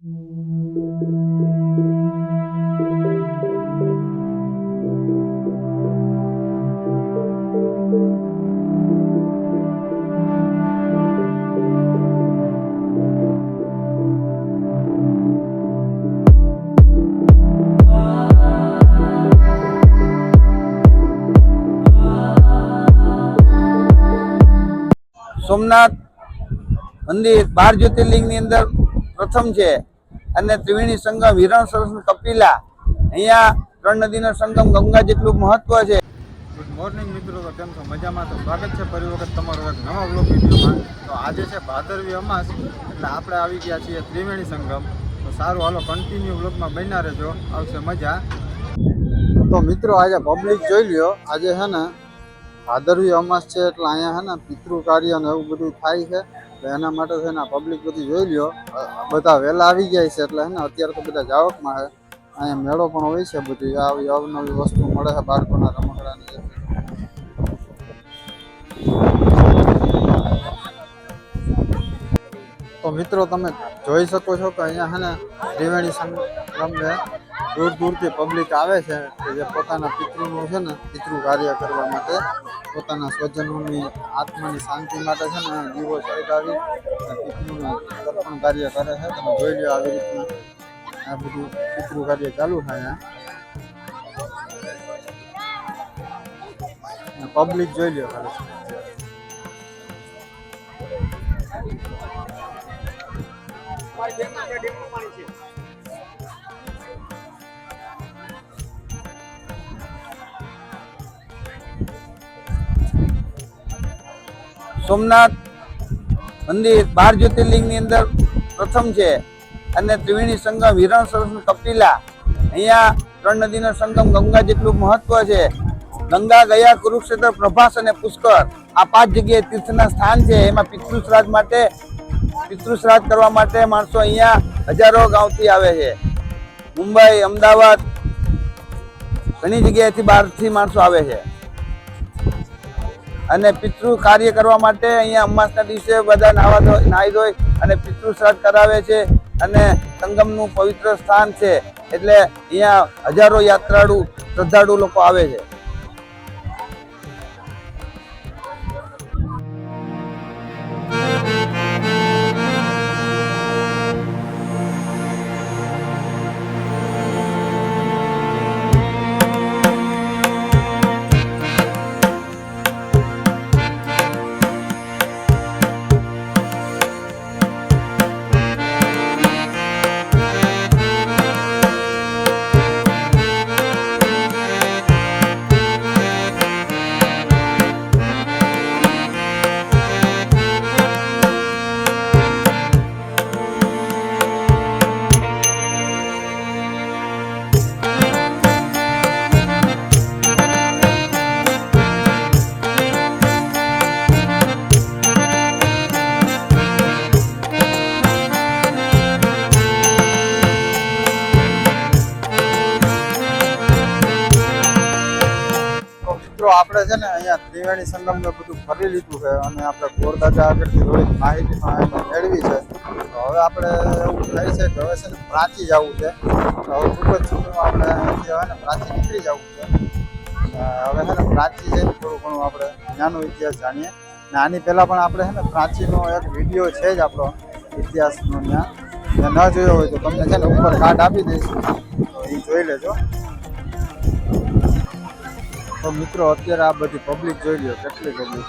સોમનાથ મંદિર બાર જ્યોતિર્લિંગની અંદર પ્રથમ છે. અને ત્રિવેણી સંગમ, હિરણ સરસ કપિલા. અહીંયા ત્રણ નદીનો સંગમ, ગંગા જેટલું મહત્વ છે. ગુડ મોર્નિંગ મિત્રો, તો કેમ છો? મજામાં? તો સ્વાગત છે ફરી વખત તમારો એક નવા બ્લોગ વિડીયોમાં. તો આજે છે ભાદરવી અમાસ, એટલે આપણે આવી ગયા છીએ ત્રિવેણી સંગમ. તો સારું, હાલો કન્ટિન્યુ બ્લોગમાં બન્યા રહેજો. આવશે મજા. તો મિત્રો, આજે પબ્લિક જોઈ લ્યો. આજે છે ને ભાદરવી અમાસ છે, એટલે અહીંયા છે ને પિતૃ કાર્ય ને એવું બધું થાય છે. એના માટે છે ને પબ્લિક બધી જોઈ લ્યો. બધા વહેલા આવી ગયા છે એટલે ને અત્યારે તો બધા જાવકમાં છે. અહીંયા મેળો પણ હોય છે બધી, આવી અવનવી વસ્તુ મળે છે બાળકોના રમકડાની તો મિત્રો તમે જોઈ શકો છો કે અહીંયા છે ને ત્રિવેણી સંગમે દૂર દૂરથી પબ્લિક આવે છે. કે જે પોતાના પિતૃનું છે ને પિતૃ કાર્ય કરવા માટે. પોતાના સ્વજનોની આત્માની શાંતિ માટે છે ને દીવો સળગાવી પિતૃનું તર્પણ કાર્ય કરે છે. તમે જોઈ લો આવી રીતના આ બધું પિતૃ કાર્ય ચાલુ થાય પબ્લિક જોઈ લો ખાલી. સોમનાથ મંદિર બાર જ્યોતિર્લિંગની અંદર પ્રથમ છે. અને ત્રિવેણી સંગમ, હિરણ સરસ કપિલા. અહીંયા ત્રણ નદીનો સંગમ, ગંગા જેટલું મહત્વ છે. ગંગા, ગયા, કુરુક્ષેત્ર, પ્રભાસ અને પુષ્કર આ પાંચ જગ્યાએ તીર્થના સ્થાન છે. એમાં પિતૃશ્રાદ્ધ માટે, પિતૃશ્રાદ્ધ કરવા માટે માણસો અહીંયા હજારો ગાંવથી આવે છે. મુંબઈ, અમદાવાદ ઘણી જગ્યાએથી બહારથી માણસો આવે છે. અને પિતૃ કાર્ય કરવા માટે અહીંયા અમાસના દિવસે બધા નાવા ધોઈ નાહી ધોઈ અને પિતૃ શ્રાદ્ધ કરાવે છે અને સંગમનું પવિત્ર સ્થાન છે. એટલે અહીંયા હજારો યાત્રાળુ, શ્રદ્ધાળુ લોકો આવે છે. મિત્રો, આપણે છે ને અહીંયા ત્રિવેણી સંગમને બધું ફરી લીધું છે અને આપણે ગોરદાદા આગળથી થોડીક માહિતી મેળવી છે. હવે આપણે એવું થાય છે કે હવે છે ને પ્રાચી જવું છે. હવે ખૂબ જ છૂટું આપણે અહીંથી હવે ને પ્રાચી નીકળી જવું છે. હવે છે ને પ્રાચી છે થોડું ઘણું આપણે ત્યાંનો ઇતિહાસ જાણીએ. ને આની પહેલાં પણ આપણે છે ને પ્રાચીનો એક વીડિયો છે જ આપણો ઇતિહાસનો ત્યાં. ન જોયો હોય તો તમને છે ને ઉપર કાર્ડ આપી દઈશ. તો એ જોઈ લેજો. તો મિત્રો અત્યારે આ બધી પબ્લિક જોઈ લો કેટલી પબ્લિક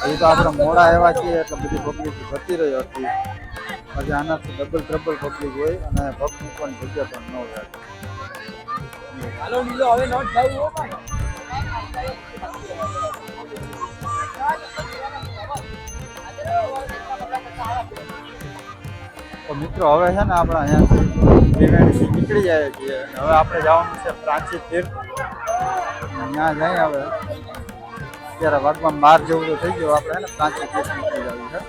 છે. તો આપણે મોડા એવા છીએ એટલે બધી પબ્લિક જતી રહી હતી. પછી આનાથી ડબલ ટ્રબલ પબ્લિક હોય અને પગ પણ જગ્યા પણ ન હોય તો મિત્રો હવે છે ને આપણે અહીંયાથી ત્રિવેણીથી નીકળી જાય છીએ હવે આપણે જવાનું છે પ્રાચી તીર્થ. ત્યાં જઈ હવે. અત્યારે વાગમાં બાર જેવું તો થઈ ગયું આપણે ને? પ્રાચી તીર્થ નીકળી જવું છે.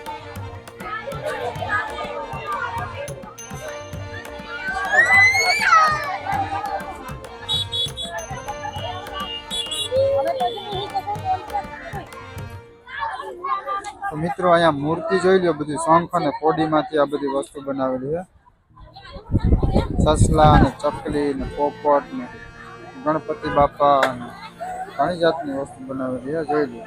મિત્રો, અહીંયા મૂર્તિ જોઈ લો બધી, શંખ અને કોડીમાંથી આ બધી વસ્તુ બનાવેલી છે. સસલા ને ચકલી ને પોપટ ને ગણપતિ બાપા અને ઘણી જાતની વસ્તુ બનાવેલી છે. જોઈ લો.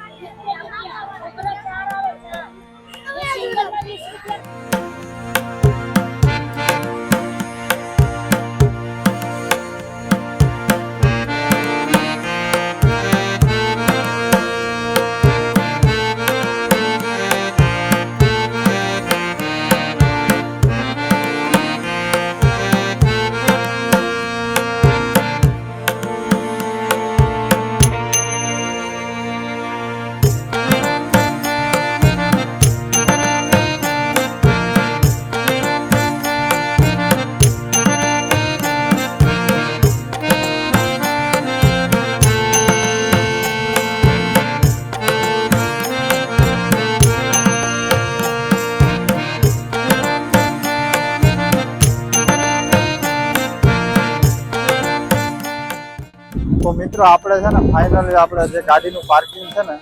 મિત્રો, આપણે છે ને ફાઇનલી આપણે જે ગાડીનું પાર્કિંગ છે ને,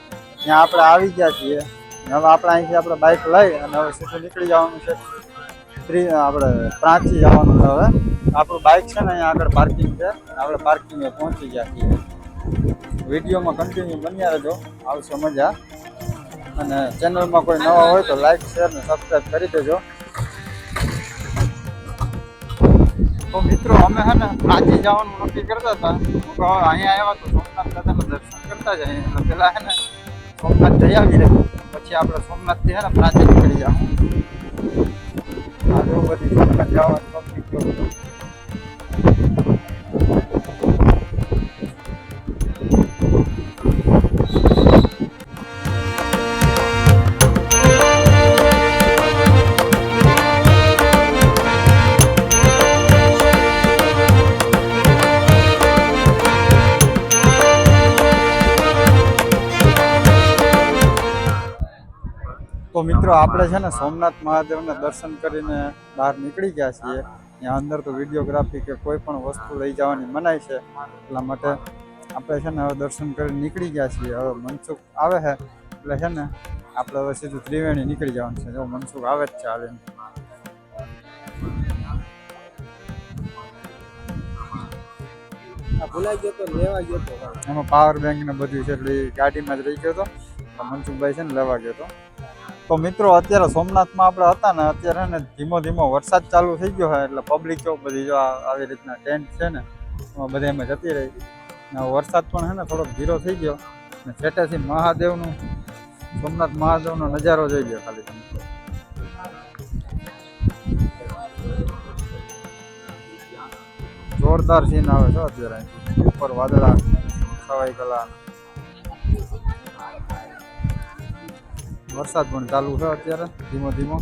ત્યાં આપણે આવી ગયા છીએ. હવે આપણે અહીંથી આપણે બાઇક લઈ અને હવે સીધું નીકળી જવાનું છે. આપણે પ્રાંચી જવાનું છે હવે. આપણું બાઇક છે ને અહીંયા આગળ પાર્કિંગ છે આપણે પાર્કિંગે પહોંચી ગયા છીએ. વિડીયોમાં કન્ટિન્યુ બન્યા રહેજો. આવશે મજા. અને ચેનલમાં કોઈ નવા હોય તો લાઈક શેર ને સબસ્ક્રાઈબ કરી દેજો. તો મિત્રો, અમે હે ને આજે જવાનું નક્કી કરતા હતા. હવે અહીંયા આવ્યા તો સોમનાથ દાદાનું દર્શન કરતા જ એટલે પેલા હે ને સોમનાથ જઈ આવી રહે પછી આપણે સોમનાથથી હે ને પ્રાચીન નીકળી જાવ આ બધી સોમનાથ જવાનું નક્કી થયું. તો મિત્રો આપણે છે ને સોમનાથ મહાદેવના દર્શન કરીને બહાર નીકળી ગયા છીએ. ત્યાં અંદર તો વિડીયોગ્રાફી કે કોઈ પણ વસ્તુ લઈ જવાની મનાય છે. એટલા માટે આપણે છે ને હવે દર્શન કરીને નીકળી ગયા છીએ. હવે મનસુખ આવે છે એટલે છે ને આપણે હવે સીધું ત્રિવેણી નીકળી જવાનું છે. જો મનસુખ આવે જ છે ગયો એમાં પાવર બેંક ને બધું છે એટલે ગાડીમાં જ રહી ગયો હતો મનસુખભાઈ છે ને લેવા ગયો હતો તો મિત્રો, અત્યારે સોમનાથમાં આપણે હતા ને, અત્યારે ને ધીમો ધીમો વરસાદ ચાલુ થઈ ગયો હોય, એટલે પબ્લિક બધી જો આવી રીતના ટેન્ટ છે ને, એમાં બધી એમાં જતી રહી. વરસાદ પણ છે ને થોડોક ધીરો થઈ ગયો. ને છેટેથી મહાદેવનું, સોમનાથ મહાદેવનો નજારો જોઈ ગયો ખાલી તમે. જોરદાર સીન આવે છે અત્યારે. ઉપર વાદળા, છવાઈ ગયેલા વરસાદ પણ ચાલુ છે અત્યારે, ધીમો ધીમો.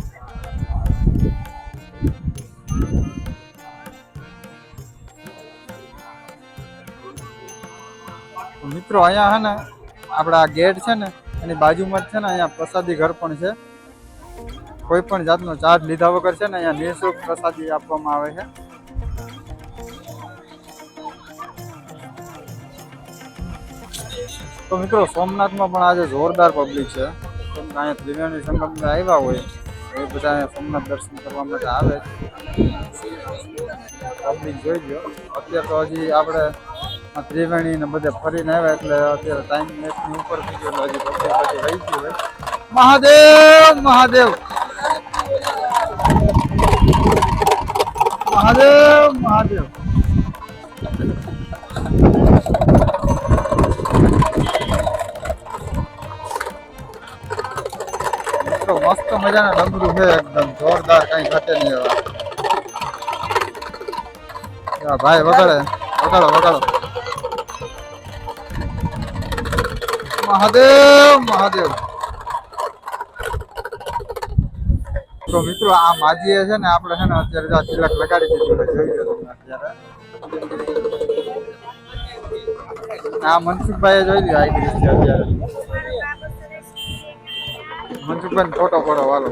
મિત્રો અહીંયા છે ને, આપણા ગેટ છે ને, એની બાજુમાં જ છે ને, અહીંયા પ્રસાદી ઘર પણ છે. કોઈ પણ જાતનો ચાર્જ લીધા વગર છે ને, અહીંયા નિઃશુલ્ક પ્રસાદી આપવામાં આવે છે. તો મિત્રો સોમનાથમાં પણ આજે જોરદાર પબ્લિક છે. અહીંયા ત્રિવેણી સંગમને આવ્યા હોય એ બધા સોમનાથ દર્શન કરવા માટે આવે પબ્લિક જોઈ લો અત્યારે તો હજી આપણે ત્રિવેણી ને બધે ફરીને આવ્યા એટલે અત્યારે ટાઈમ મેચની ઉપર થઈ ગયો હજી પબ્લિક બધી રહી ગયું હોય. મહાદેવ મહાદેવ. મહાદેવ મહાદેવ. મસ્ત મજાના ડમરું છે એકદમ. જોરદાર કઈ ઘટે નહીં એવા. ભાઈ વગાડે. વગાડો વગાડો. મહાદેવ મહાદેવ. તો મિત્રો, આ માજીએ છે ને, આપણે છે ને અત્યારે આ તિલક લગાડી દીધું જોઈ લો અત્યારે. આ મનસુખભાઈએ જોઈ લીધું રીતે અત્યારે. મનસુખભાઈ ફોટો પડો વાલો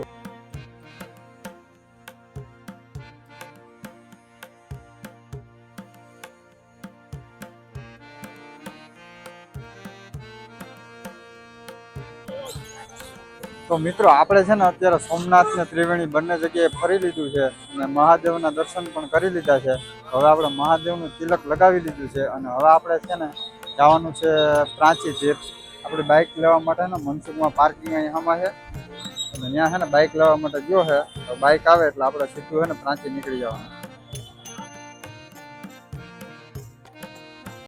તો મિત્રો, આપણે છે ને અત્યારે સોમનાથ ને ત્રિવેણી બંને જગ્યાએ ફરી લીધું છે અને મહાદેવના દર્શન પણ કરી લીધા છે. હવે આપણે મહાદેવનું તિલક લગાવી લીધું છે અને હવે આપણે છે ને જવાનું છે પ્રાંચી તીર્થ. આપણે બાઇક લેવા માટે ને મનસુખમાં પાર્કિંગ અહીંયામાં છે. ત્યાં છે ને બાઇક લેવા માટે ગયો છે. તો બાઇક આવે એટલે આપણે સીધું છે ને પ્રાંચી નીકળી જવાનું.